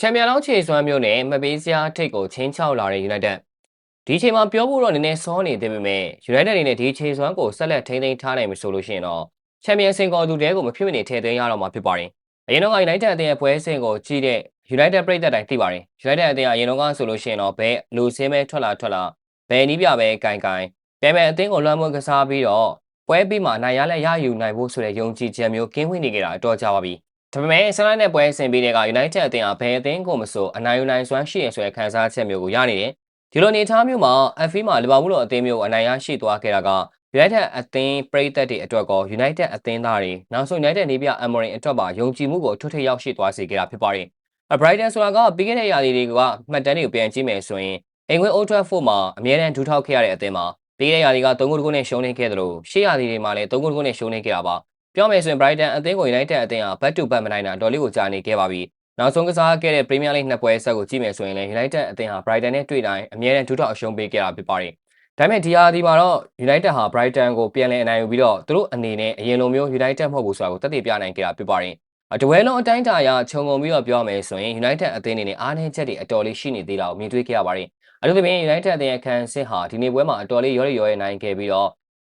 ချန်ပီယံလောင်းခြေစွမ်းမျိုးနဲ့မပေးစရာထိတ်ကိုချင်းချောက်လာတဲ့ United ဒီချိန်မှာပြောဖို့တော့နည်းနည်းစောနေသေးပေမဲ့ United အနေနဲ့ဒီခြေစွမ်းကိုဆက်လက်ထိန်းသိမ်းထားနိုင်ပြီဆိုလို့ရှိရင်တော့ချန်ပီယံစင်ကော်သူတဲကိုမဖြစ်မနေထည့်သွင်းရတော့မှာဖြစ်ပါတယ်။အရင်တော့က United အသင်းရဲ့ပွဲစဉ်ကိုကြည့်တဲ့ United ပြည်သက်တိုင်းသိပါတယ်။ United အသင်းကအရင်တော့ကဆိုလို့ရှိရင်တော့ဘယ်လူစင်းပဲထွက်လာထွက်လာဘယ်နီးပြပဲကင်ကင်ဒါပေမဲ့အသင်းကိုလွှမ်းမိုးကစားပြီးတော့ပွဲပြီးမှနိုင်ရလက်ရယူနိုင်ဖို့ဆိုတဲ့ယုံကြည်ချက်မျိုးကင်းဝေးနေကြတာအတော်ကြာပါပြီ။ ဒါပေမဲ့ဆန်လိုက်တဲ့ပွဲဆင်ပြီးတဲ့က United အသင်းဟာဘယ်အသင်းကိုမဆိုအနိုင်ယူနိုင်စွမ်းရှိရဆိုတဲ့ခံစားချက်မျိုးကိုရနေတယ်။ဒီလိုအနေအထားမျိုးမှာ FA မှာလီဗာပူးလိုအသင်းမျိုးကိုအနိုင်ရရှိသွားခဲ့တာက United အသင်းပရိသတ်တွေအတွက်ကော United အသင်းသားတွေနောက်ဆုံး United နေပြ Amorim အတွက်ပါယုံကြည်မှုကိုထွတ်ထိပ်ရောက်ရှိသွားစေခဲ့တာဖြစ်ပါတယ်။ Brighton ဆိုတာကပြီးခဲ့တဲ့ရာသီတွေကမှတ်တမ်းတွေကိုပြန်ကြည့်မယ်ဆိုရင်အင်္ဂလိပ် Old Trafford မှာအမြဲတမ်းဒူးထောက်ခဲ့ရတဲ့အသင်းမှာပြီးခဲ့တဲ့ရာသီက3ဂိုးတဂိုးနဲ့ရှုံးနေခဲ့တယ်လို့ရှေ့ရာသီတွေမှာလည်း3ဂိုးတဂိုးနဲ့ရှုံးနေခဲ့တာပါ ပြောမယ်ဆိုရင် Brighton အသင်းကို United အသင်းဟာ back to back မနိုင်တာတော်လေးကိုကြာနေခဲ့ပါပြီနောက်ဆုံးကစားခဲ့တဲ့ Premier League နှစ်ပွဲဆက်ကိုကြည့်မယ်ဆိုရင်လည်း United အသင်းဟာ Brighton နဲ့တွေ့တိုင်းအမြဲတမ်းဒူးထောက်အရှုံးပေးခဲ့တာဖြစ်ပါတယ်ဒါပေမဲ့ဒီဟာဒီမှာတော့ United ဟာ Brighton ကိုပြန်လည်အနိုင်ယူပြီးတော့သူတို့အနေနဲ့အရင်လိုမျိုး United မဟုတ်ဘူးဆိုတာကိုတက်တည်ပြနိုင်ခဲ့တာဖြစ်ပါတယ်။တဝဲလုံးအတိုင်းတာအရခြုံငုံပြီးတော့ပြောမယ်ဆိုရင် United အသင်းအနေနဲ့အားနည်းချက်တွေအတော်လေးရှိနေသေးတာကိုမြင်တွေ့ခဲ့ရပါတယ်။အထူးသဖြင့် United အသင်းရဲ့ခံစစ်ဟာဒီနေ့ပွဲမှာအတော်လေးရောရီရောရဲနိုင်ခဲ့ပြီးတော့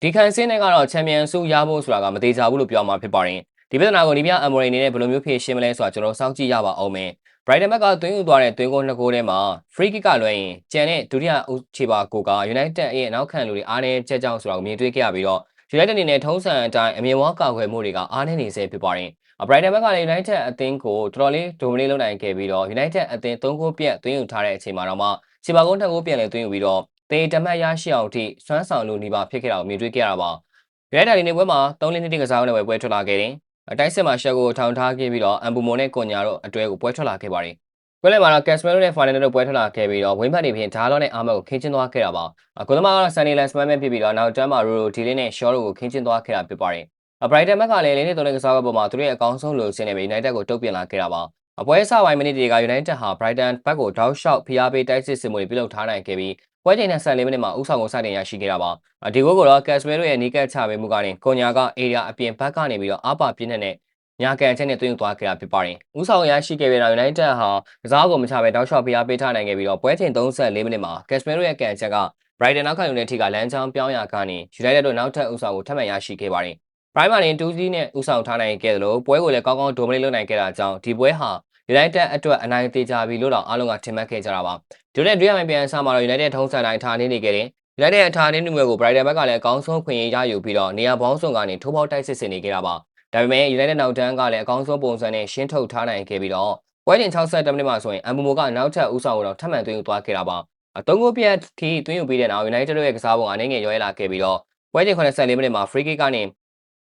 ဒီခံစစ်နဲ့ကတော့ချန်ပီယံဆုရဖို့ဆိုတာကမသေးချာဘူးလို့ပြောမှာဖြစ်ပါတယ်။ဒီပြဿနာကိုဒီပြအမိုရီအနေနဲ့ဘယ်လိုမျိုးဖြေရှင်းမလဲဆိုတာကျွန်တော်စောင့်ကြည့်ရပါအောင်မယ်။ Brighton ဘက်ကသွင်းယူသွားတဲ့သွင်းကိုနှစ်ကိုထဲမှာ free kick ကလွှဲရင်ကျန်တဲ့ဒုတိယခြေပါကိုက United ရဲ့နောက်ခံလူတွေအားနည်းချက်ကြောင့်ဆိုတာကိုမြင်တွေ့ခဲ့ရပြီးတော့ United အနေနဲ့ထုံးစံအတိုင်းအမြင်ဝါကာကွယ်မှုတွေကအားနည်းနေစေဖြစ်ပါတယ်။ Brighton ဘက်ကလည်း United အသင်းကိုတော်တော်လေးဒိုမလေးလုပ်နိုင်ခဲ့ပြီးတော့ United အသင်း၃ဂိုးပြတ်သွင်းယူထားတဲ့အချိန်မှာတော့မှခြေပါကုန်းထက်ကိုပြန်လည်သွင်းယူပြီးတော့ တေတမတ်ရရှိအောင်ထိစွမ်းဆောင်လို့နေပါဖြစ်ခဲ့တာကိုမြင်တွေ့ခဲ့ရတာပါ။ United ဒီနေ့ပွဲမှာ3လင်းတစ်ကစားနဲ့ပွဲထွက်လာခဲ့တယ်။တိုက်စစ်မှာရှက်ကိုထောင်ထားခဲ့ပြီးတော့အမ်ဘူမိုနဲ့ကွန်ညာတို့အတွဲကိုပွဲထွက်လာခဲ့ပါတယ်။ပွဲလည်မှာတော့ Casemiro နဲ့ Fernandes တို့ပွဲထွက်လာခဲ့ပြီးတော့ဝင်းဖက်တွေဖြင့်ဓာတ်လောနဲ့အာမတ်ကိုခင်းကျင်းသွားခဲ့တာပါ။ကိုသမားကတော့ Sunny Lansman ပဲဖြစ်ပြီးတော့နောက်တန်းမှာ Roro Dile နဲ့ Shaw တို့ကိုခင်းကျင်းသွားခဲ့တာဖြစ်ပါတယ်။ Brighton ဘက်ကလည်းလေးနဲ့သုံးတဲ့ကစားပွဲပေါ်မှာသူတို့ရဲ့အကောင်းဆုံးလိုစင်းနဲ့ပဲ United ကိုတုံ့ပြန်လာခဲ့တာပါ။အပွဲအစပိုင်းမိနစ်တွေက United ဟာ Brighton ဘက်ကိုတောက်လျှောက်ဖိအားပေးတိုက်စစ်စင်မှုတွေပြုလုပ်ထားနိုင်ခဲ့ပြီး ပွဲချိန်နဲ့14မိနစ်မှာဥဆောင်ကိုစတင်ရရှိခဲ့တာပါ။ဒီဂိုးကိုတော့ Casemiro ရဲ့နီးကပ်ချပေးမှုကနေကွန်ညာက area အပြင်ဘက်ကနေပြီးတော့အပါပြင်းတဲ့ညာကန်ချက်နဲ့တွင်းသွားခဲ့တာဖြစ်ပါတယ်။ဥဆောင်ရရှိခဲ့ပြီးတော့ United ဟာကစားကိုမချဘဲတောက်လျှောက်ဖိအားပေးထားနိုင်ခဲ့ပြီးတော့ပွဲချိန်34မိနစ်မှာ Casemiro ရဲ့ကန်ချက်က Brighton နောက်ခံယူတဲ့ထိကလမ်းကြောင်းပြောင်းရကနေ United တို့နောက်ထပ်ဥဆောင်ကိုထပ်မံရရှိခဲ့ပါတယ်။ Prime မှာတင်2-0နဲ့ဥဆောင်ထားနိုင်ခဲ့တယ်လို့ပွဲကိုလည်းကောင်းကောင်းဒိုမလေးလုပ်နိုင်ခဲ့တာကြောင့်ဒီပွဲဟာ United အတွက်အနိုင်သေးကြပြီလို့တော့အားလုံးကထင်မှတ်ခဲ့ကြတာပါ။ဒီလိုနဲ့ဒုတိယပိုင်းပြန်အစမှာတော့ United ထုံးစံတိုင်းထားနေနေခဲ့တယ်။ United အထားနေမှုမျိုးကို Brighton ဘက်ကလည်းအကောင်းဆုံးခွင့်ရရယူပြီးတော့နေရာပေါင်းစုံကနေထိုးပေါက်တိုက်စစ်ဆင်နေခဲ့တာပါ။ဒါပေမဲ့ United နောက်တန်းကလည်းအကောင်းဆုံးပုံစံနဲ့ရှင်းထုတ်ထားနိုင်ခဲ့ပြီးတော့ပွဲတင်62မိနစ်မှာဆိုရင်အမ်ဘူမိုကနောက်ထပ်ဦးဆောင်ကိုတော့ထပ်မံသွင်းယူသွားခဲ့တာပါ။သုံးဂိုးပြတ်ထိသွင်းယူပြီးတဲ့နောက် United တို့ရဲ့ကစားပုံအနေငယ်ရောရဲလာခဲ့ပြီးတော့ပွဲချိန်84မိနစ်မှာ free kick ကနေ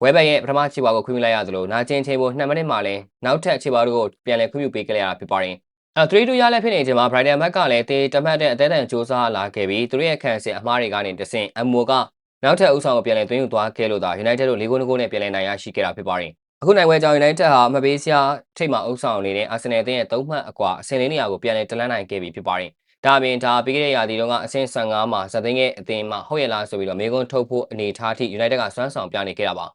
ဝဲဘက်ရဲ့ပထမခြေပါကိုခွင့်ပြုလိုက်ရသလိုနာကျင်ချိန်ပို2မိနစ်မှာလည်းနောက်ထပ်ခြေပါတို့ကိုပြန်လည်ခွင့်ပြုပေးခဲ့ရတာဖြစ်ပါတယ်။အဲ3-2ရလက်ဖြစ်နေချိန်မှာ Brighton ဘက်ကလည်းတေတမတ်တဲ့အသေးအံစူးစမ်းလာခဲ့ပြီးသူတို့ရဲ့ခံစစ်အမှားတွေကနေတဆင့်အမိုကနောက်ထပ်ဥဆောင်ကိုပြန်လည်သွင်းယူသွားခဲ့လို့သာ United တို့၄ဂိုး2ဂိုးနဲ့ပြန်လည်နိုင်ရရှိခဲ့တာဖြစ်ပါတယ်။အခုနိုင်ပွဲကြောင့် United ဟာမပေးစရာထိပ်မှာဥဆောင်နေတဲ့ Arsenal အသင်းရဲ့၃မှတ်အကွာအဆင့်လေးနေရာကိုပြန်လည်တလန်းနိုင်ခဲ့ပြီဖြစ်ပါတယ်။ဒါအပြင်ဒါပြီးခဲ့တဲ့ရာသီတုန်းကအဆင့်15မှာဇက်သိန်းရဲ့အသင်းမှာဟုတ်ရလားဆိုပြီးတော့မေကွန်းထုတ်ဖို့အနေထားထိ United ကစွမ်းဆောင်ပြနေခဲ့တာပါ